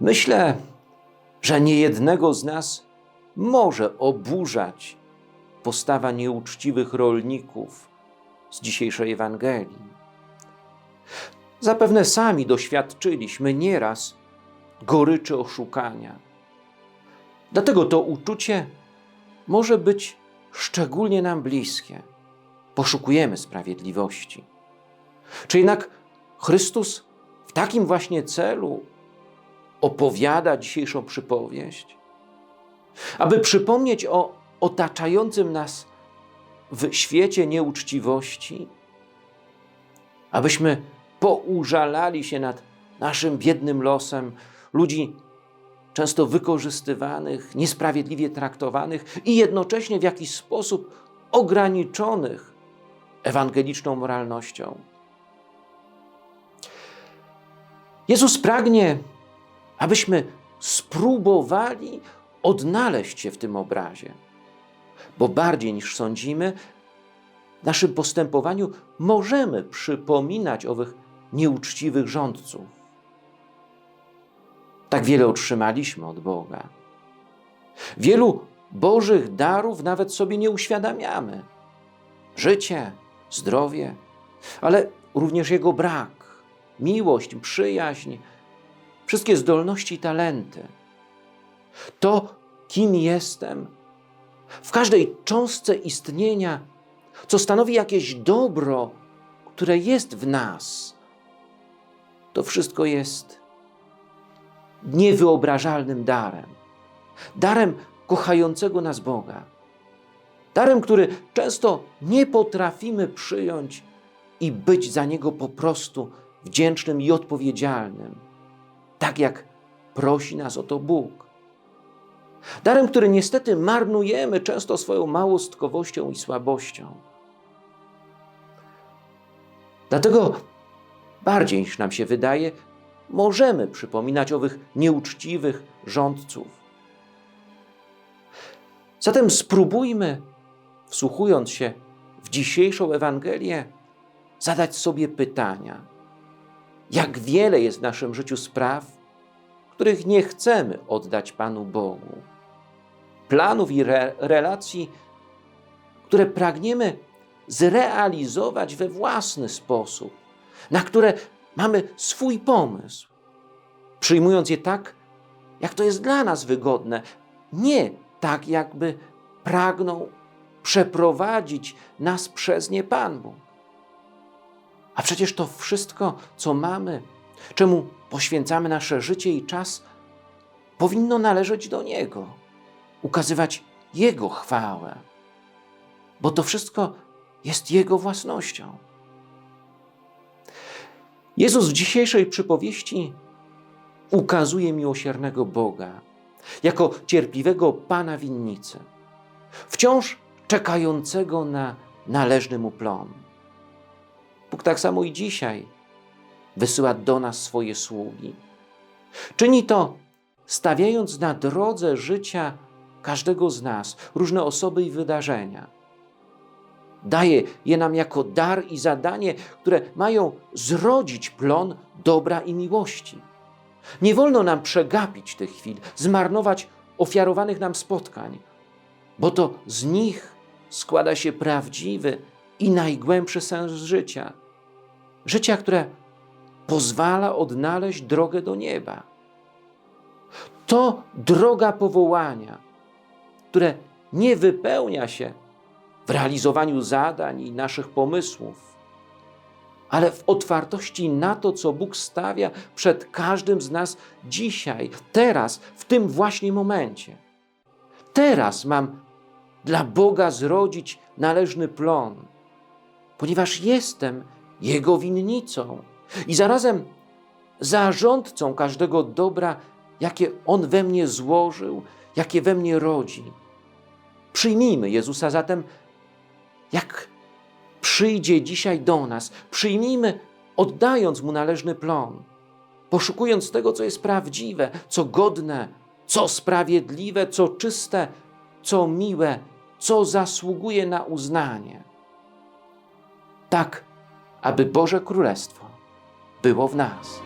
Myślę, że niejednego z nas może oburzać postawa nieuczciwych rolników z dzisiejszej Ewangelii. Zapewne sami doświadczyliśmy nieraz goryczy oszukania. Dlatego to uczucie może być szczególnie nam bliskie. Poszukujemy sprawiedliwości. Czy jednak Chrystus w takim właśnie celu opowiada dzisiejszą przypowieść? Aby przypomnieć o otaczającym nas w świecie nieuczciwości, abyśmy poużalali się nad naszym biednym losem ludzi często wykorzystywanych, niesprawiedliwie traktowanych i jednocześnie w jakiś sposób ograniczonych ewangeliczną moralnością. Jezus pragnie, abyśmy spróbowali odnaleźć się w tym obrazie, bo bardziej niż sądzimy, w naszym postępowaniu możemy przypominać owych nieuczciwych rządców. Tak wiele otrzymaliśmy od Boga. Wielu Bożych darów nawet sobie nie uświadamiamy. Życie, zdrowie, ale również Jego brak, miłość, przyjaźń, wszystkie zdolności i talenty. To, kim jestem, w każdej cząstce istnienia, co stanowi jakieś dobro, które jest w nas, to wszystko jest niewyobrażalnym darem. Darem kochającego nas Boga. Darem, który często nie potrafimy przyjąć i być za niego po prostu wdzięcznym i odpowiedzialnym, tak jak prosi nas o to Bóg. Darem, który niestety marnujemy często swoją małostkowością i słabością. Dlatego bardziej niż nam się wydaje, możemy przypominać owych nieuczciwych rządców. Zatem spróbujmy, wsłuchując się w dzisiejszą Ewangelię, zadać sobie pytania. Jak wiele jest w naszym życiu spraw, których nie chcemy oddać Panu Bogu, planów i re relacji, które pragniemy zrealizować we własny sposób, na które mamy swój pomysł, przyjmując je tak, jak to jest dla nas wygodne, nie tak, jakby pragnął przeprowadzić nas przez nie Pan Bóg. Przecież to wszystko, co mamy, czemu poświęcamy nasze życie i czas, powinno należeć do Niego, ukazywać Jego chwałę, bo to wszystko jest Jego własnością. Jezus w dzisiejszej przypowieści ukazuje miłosiernego Boga jako cierpliwego Pana winnicy, wciąż czekającego na należny mu plon. Bóg tak samo i dzisiaj wysyła do nas swoje sługi. Czyni to stawiając na drodze życia każdego z nas różne osoby i wydarzenia Daje je nam jako dar i zadanie, które mają zrodzić plon dobra i miłości. Nie wolno nam przegapić tych chwil, zmarnować ofiarowanych nam spotkań, bo to z nich składa się prawdziwy i najgłębszy sens życia. Życia, które pozwala odnaleźć drogę do nieba. To droga powołania, które nie wypełnia się w realizowaniu zadań i naszych pomysłów, ale w otwartości na to, co Bóg stawia przed każdym z nas dzisiaj, teraz, w tym właśnie momencie. Teraz mam dla Boga zrodzić należny plon, ponieważ jestem Jego winnicą i zarazem zarządcą każdego dobra, jakie On we mnie złożył, jakie we mnie rodzi. Przyjmijmy Jezusa zatem jak przyjdzie dzisiaj do nas, przyjmijmy, oddając mu należny plon, poszukując tego, co jest prawdziwe, co godne, co sprawiedliwe, co czyste, co miłe, co zasługuje na uznanie. Tak, aby Boże Królestwo było w nas.